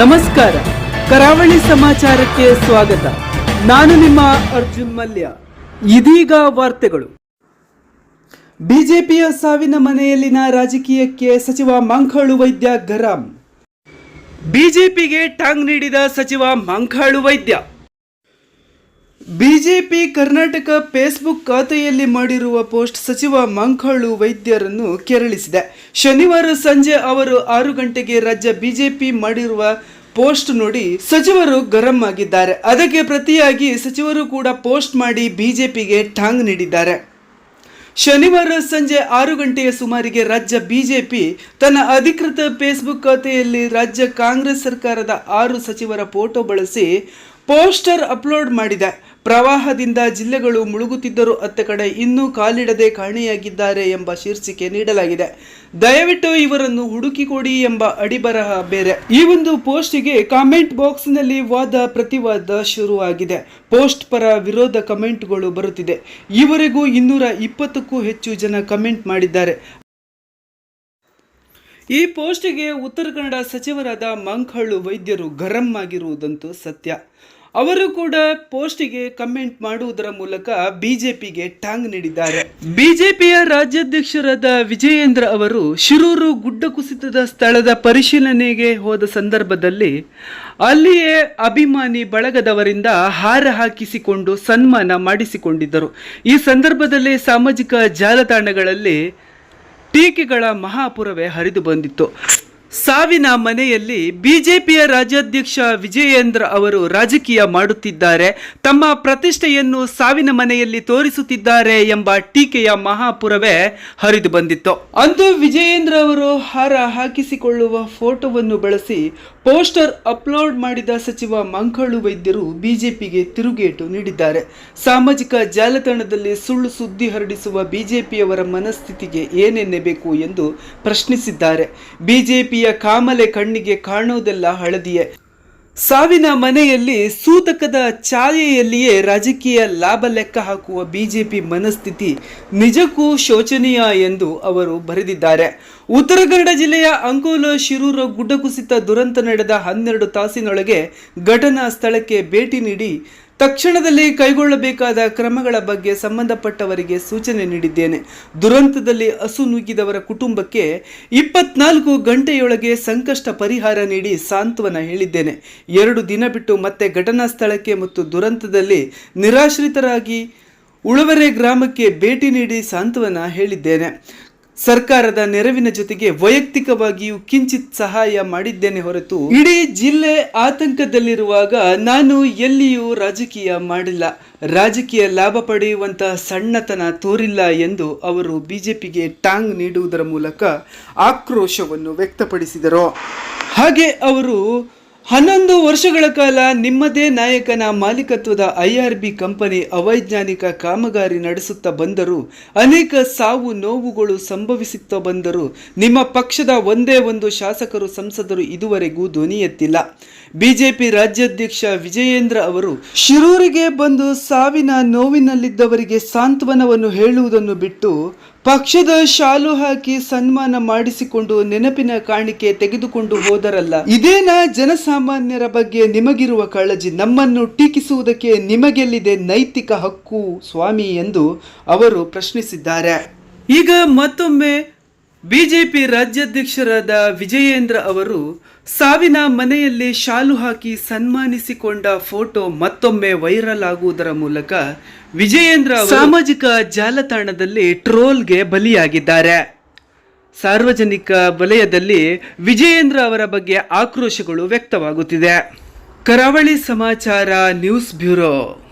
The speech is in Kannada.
ನಮಸ್ಕಾರ. ಕರಾವಳಿ ಸಮಾಚಾರಕ್ಕೆ ಸ್ವಾಗತ. ನಾನು ನಿಮ್ಮ ಅರ್ಜುನ್ ಮಲ್ಯ. ಇದೀಗ ವಾರ್ತೆಗಳು. ಬಿಜೆಪಿಯ ಸಾವಿನ ಮನೆಯಲ್ಲಿನ ರಾಜಕೀಯಕ್ಕೆ ಸಚಿವ ಮಂಕಾಳು ವೈದ್ಯ ಗರಂ. ಬಿಜೆಪಿಗೆ ಟಾಂಗ್ ನೀಡಿದ ಸಚಿವ ಮಂಕಾಳು ವೈದ್ಯ. ಬಿಜೆಪಿ ಕರ್ನಾಟಕ ಫೇಸ್ಬುಕ್ ಖಾತೆಯಲ್ಲಿ ಮಾಡಿರುವ ಪೋಸ್ಟ್ ಸಚಿವ ಮಂಕಳು ವೈದ್ಯರನ್ನು ಕೆರಳಿಸಿದೆ. ಶನಿವಾರ ಸಂಜೆ ಅವರು ಆರು ಗಂಟೆಗೆ ರಾಜ್ಯ ಬಿಜೆಪಿ ಮಾಡಿರುವ ಪೋಸ್ಟ್ ನೋಡಿ ಸಚಿವರು ಗರಂ ಆಗಿದ್ದಾರೆ. ಅದಕ್ಕೆ ಪ್ರತಿಯಾಗಿ ಸಚಿವರು ಕೂಡ ಪೋಸ್ಟ್ ಮಾಡಿ ಬಿಜೆಪಿಗೆ ಟಾಂಗ್ ನೀಡಿದ್ದಾರೆ. ಶನಿವಾರ ಸಂಜೆ ಆರು ಗಂಟೆಯ ಸುಮಾರಿಗೆ ರಾಜ್ಯ ಬಿಜೆಪಿ ತನ್ನ ಅಧಿಕೃತ ಫೇಸ್ಬುಕ್ ಖಾತೆಯಲ್ಲಿ ರಾಜ್ಯ ಕಾಂಗ್ರೆಸ್ ಸರ್ಕಾರದ ಆರು ಸಚಿವರ ಫೋಟೋ ಬಳಸಿ ಪೋಸ್ಟರ್ ಅಪ್ಲೋಡ್ ಮಾಡಿದೆ. ಪ್ರವಾಹದಿಂದ ಜಿಲ್ಲೆಗಳು ಮುಳುಗುತ್ತಿದ್ದರೂ ಅತ್ತ ಕಡೆ ಇನ್ನೂ ಕಾಲಿಡದೆ ಕಾಣೆಯಾಗಿದ್ದಾರೆ ಎಂಬ ಶೀರ್ಷಿಕೆ ನೀಡಲಾಗಿದೆ. ದಯವಿಟ್ಟು ಇವರನ್ನು ಹುಡುಕಿಕೊಡಿ ಎಂಬ ಅಡಿಬರಹ ಬೇರೆ. ಈ ಒಂದು ಪೋಸ್ಟ್ಗೆ ಕಾಮೆಂಟ್ ಬಾಕ್ಸ್ನಲ್ಲಿ ವಾದ ಪ್ರತಿವಾದ ಶುರುವಾಗಿದೆ. ಪೋಸ್ಟ್ ಪರ ವಿರೋಧ ಕಮೆಂಟ್ಗಳು ಬರುತ್ತಿದೆ. ಈವರೆಗೂ ಇನ್ನೂರ ಇಪ್ಪತ್ತಕ್ಕೂ ಹೆಚ್ಚು ಜನ ಕಮೆಂಟ್ ಮಾಡಿದ್ದಾರೆ. ಈ ಪೋಸ್ಟ್ಗೆ ಉತ್ತರ ಕನ್ನಡ ಸಚಿವರಾದ ಮಂಕಹಳ್ಳು ವೈದ್ಯರು ಗರಂ ಆಗಿರುವುದಂತೂ ಸತ್ಯ. ಅವರು ಕೂಡ ಪೋಸ್ಟಿಗೆ ಕಮೆಂಟ್ ಮಾಡುವುದರ ಮೂಲಕ ಬಿಜೆಪಿಗೆ ಟಾಂಗ್ ನೀಡಿದ್ದಾರೆ. ಬಿಜೆಪಿಯ ರಾಜ್ಯಾಧ್ಯಕ್ಷರಾದ ವಿಜಯೇಂದ್ರ ಅವರು ಶಿರೂರು ಗುಡ್ಡ ಕುಸಿತದ ಸ್ಥಳದ ಪರಿಶೀಲನೆಗೆ ಹೋದ ಸಂದರ್ಭದಲ್ಲಿ ಅಲ್ಲಿಯೇ ಅಭಿಮಾನಿ ಬಳಗದವರಿಂದ ಹಾರ ಹಾಕಿಸಿಕೊಂಡು ಸನ್ಮಾನ ಮಾಡಿಸಿಕೊಂಡಿದ್ದರು. ಈ ಸಂದರ್ಭದಲ್ಲಿ ಸಾಮಾಜಿಕ ಜಾಲತಾಣಗಳಲ್ಲಿ ಟೀಕೆಗಳ ಮಹಾಪುರವೇ ಹರಿದು ಬಂದಿತ್ತು. ಸಾವಿನ ಮನೆಯಲ್ಲಿ ಬಿಜೆಪಿಯ ರಾಜ್ಯಾಧ್ಯಕ್ಷ ವಿಜಯೇಂದ್ರ ಅವರು ರಾಜಕೀಯ ಮಾಡುತ್ತಿದ್ದಾರೆ. ತಮ್ಮ ಪ್ರತಿಷ್ಠೆಯನ್ನು ಸಾವಿನ ಮನೆಯಲ್ಲಿ ತೋರಿಸುತ್ತಿದ್ದಾರೆ ಎಂಬ ಟೀಕೆಯ ಮಹಾಪುರವೇ ಹರಿದು ಬಂದಿತ್ತು. ಅಂದು ವಿಜಯೇಂದ್ರ ಅವರು ಹಾರ ಹಾಕಿಸಿಕೊಳ್ಳುವ ಫೋಟೋವನ್ನು ಬಳಸಿ ಪೋಸ್ಟರ್ ಅಪ್ಲೋಡ್ ಮಾಡಿದ ಸಚಿವ ಮಂಕಳು ವೈದ್ಯರು ಬಿಜೆಪಿಗೆ ತಿರುಗೇಟು ನೀಡಿದ್ದಾರೆ. ಸಾಮಾಜಿಕ ಜಾಲತಾಣದಲ್ಲಿ ಸುಳ್ಳು ಸುದ್ದಿ ಹರಡಿಸುವ ಬಿಜೆಪಿಯವರ ಮನಸ್ಥಿತಿಗೆ ಏನೆನ್ನಬೇಕು ಎಂದು ಪ್ರಶ್ನಿಸಿದ್ದಾರೆ. ಬಿಜೆಪಿಯ ಕಾಮಲೆ ಕಣ್ಣಿಗೆ ಕಾಣುವುದೆಲ್ಲ ಹಳದಿಯೇ. ಸಾವಿನ ಮನೆಯಲ್ಲಿ ಸೂತಕದ ಛಾಯೆಯಲ್ಲಿಯೇ ರಾಜಕೀಯ ಲಾಭ ಲೆಕ್ಕ ಹಾಕುವ ಬಿಜೆಪಿ ಮನಸ್ಥಿತಿ ನಿಜಕ್ಕೂ ಶೋಚನೀಯ ಎಂದು ಅವರು ಬರೆದಿದ್ದಾರೆ. ಉತ್ತರ ಕನ್ನಡ ಜಿಲ್ಲೆಯ ಅಂಕೋಲ ಶಿರೂರು ಗುಡ್ಡ ಕುಸಿತ ದುರಂತ ನಡೆದ ಹನ್ನೆರಡು ತಾಸಿನೊಳಗೆ ಘಟನಾ ಸ್ಥಳಕ್ಕೆ ಭೇಟಿ ನೀಡಿ ತಕ್ಷಣದಲ್ಲಿ ಕೈಗೊಳ್ಳಬೇಕಾದ ಕ್ರಮಗಳ ಬಗ್ಗೆ ಸಂಬಂಧಪಟ್ಟವರಿಗೆ ಸೂಚನೆ ನೀಡಿದ್ದೇನೆ. ದುರಂತದಲ್ಲಿ ಹಸು ನುಗ್ಗಿದವರ ಕುಟುಂಬಕ್ಕೆ ಇಪ್ಪತ್ನಾಲ್ಕು ಗಂಟೆಯೊಳಗೆ ಸಂಕಷ್ಟ ಪರಿಹಾರ ನೀಡಿ ಸಾಂತ್ವನ ಹೇಳಿದ್ದೇನೆ. ಎರಡು ದಿನ ಬಿಟ್ಟು ಮತ್ತೆ ಘಟನಾ ಸ್ಥಳಕ್ಕೆ ಮತ್ತು ದುರಂತದಲ್ಲಿ ನಿರಾಶ್ರಿತರಾಗಿ ಉಳುವರೆ ಗ್ರಾಮಕ್ಕೆ ಭೇಟಿ ನೀಡಿ ಸಾಂತ್ವನ ಹೇಳಿದ್ದೇನೆ. ಸರ್ಕಾರದ ನೆರವಿನ ಜೊತೆಗೆ ವೈಯಕ್ತಿಕವಾಗಿಯೂ ಕಿಂಚಿತ್ ಸಹಾಯ ಮಾಡಿದ್ದೇನೆ ಹೊರತು ಇಡೀ ಜಿಲ್ಲೆ ಆತಂಕದಲ್ಲಿರುವಾಗ ನಾನು ಎಲ್ಲಿಯೂ ರಾಜಕೀಯ ಮಾಡಿಲ್ಲ. ರಾಜಕೀಯ ಲಾಭ ಪಡೆಯುವಂತಹ ಸಣ್ಣತನ ತೋರಿಲ್ಲ ಎಂದು ಅವರು ಬಿಜೆಪಿಗೆ ಟಾಂಗ್ ನೀಡುವುದರ ಮೂಲಕ ಆಕ್ರೋಶವನ್ನು ವ್ಯಕ್ತಪಡಿಸಿದರು. ಹಾಗೆ ಅವರು ಹನ್ನೊಂದು ವರ್ಷಗಳ ಕಾಲ ನಿಮ್ಮದೇ ನಾಯಕನ ಮಾಲೀಕತ್ವದ ಐಆರ್ಬಿ ಕಂಪನಿ ಅವೈಜ್ಞಾನಿಕ ಕಾಮಗಾರಿ ನಡೆಸುತ್ತಾ ಬಂದರೂ, ಅನೇಕ ಸಾವು ನೋವುಗಳು ಸಂಭವಿಸುತ್ತಾ ಬಂದರೂ, ನಿಮ್ಮ ಪಕ್ಷದ ಒಂದೇ ಒಂದು ಶಾಸಕರು ಸಂಸದರು ಇದುವರೆಗೂ ಧ್ವನಿ ಎತ್ತಿಲ್ಲ. ಬಿಜೆಪಿ ರಾಜ್ಯಾಧ್ಯಕ್ಷ ವಿಜಯೇಂದ್ರ ಅವರು, ಶಿರೂರಿಗೆ ಬಂದು ಸಾವಿನ ನೋವಿನಲ್ಲಿದ್ದವರಿಗೆ ಸಾಂತ್ವನವನ್ನು ಹೇಳುವುದನ್ನು ಬಿಟ್ಟು ಪಕ್ಷದ ಶಾಲು ಹಾಕಿ ಸನ್ಮಾನ ಮಾಡಿಸಿಕೊಂಡು ನೆನಪಿನ ಕಾಣಿಕೆ ತೆಗೆದುಕೊಂಡು ಹೋದರಲ್ಲ. ಇದೇನ ಜನಸಾಮಾನ್ಯರ ಬಗ್ಗೆ ನಿಮಗಿರುವ ಕಾಳಜಿ? ನಮ್ಮನ್ನು ಟೀಕಿಸುವುದಕ್ಕೆ ನಿಮಗೆಲ್ಲಿದೆ ನೈತಿಕ ಹಕ್ಕು ಸ್ವಾಮಿ ಎಂದು ಅವರು ಪ್ರಶ್ನಿಸಿದ್ದಾರೆ. ಈಗ ಮತ್ತೊಮ್ಮೆ ಬಿಜೆಪಿ ರಾಜ್ಯಾಧ್ಯಕ್ಷರಾದ ವಿಜಯೇಂದ್ರ ಅವರು ಸಾವಿನ ಮನೆಯಲ್ಲಿ ಶಾಲು ಹಾಕಿ ಸನ್ಮಾನಿಸಿಕೊಂಡ ಫೋಟೋ ಮತ್ತೊಮ್ಮೆ ವೈರಲ್ ಆಗುವುದರ ಮೂಲಕ ವಿಜಯೇಂದ್ರ ಸಾಮಾಜಿಕ ಜಾಲತಾಣದಲ್ಲಿ ಟ್ರೋಲ್ಗೆ ಬಲಿಯಾಗಿದ್ದಾರೆ. ಸಾರ್ವಜನಿಕ ವಲಯದಲ್ಲಿ ವಿಜಯೇಂದ್ರ ಅವರ ಬಗ್ಗೆ ಆಕ್ರೋಶಗಳು ವ್ಯಕ್ತವಾಗುತ್ತಿದೆ. ಕರಾವಳಿ ಸಮಾಚಾರ ನ್ಯೂಸ್ ಬ್ಯೂರೋ.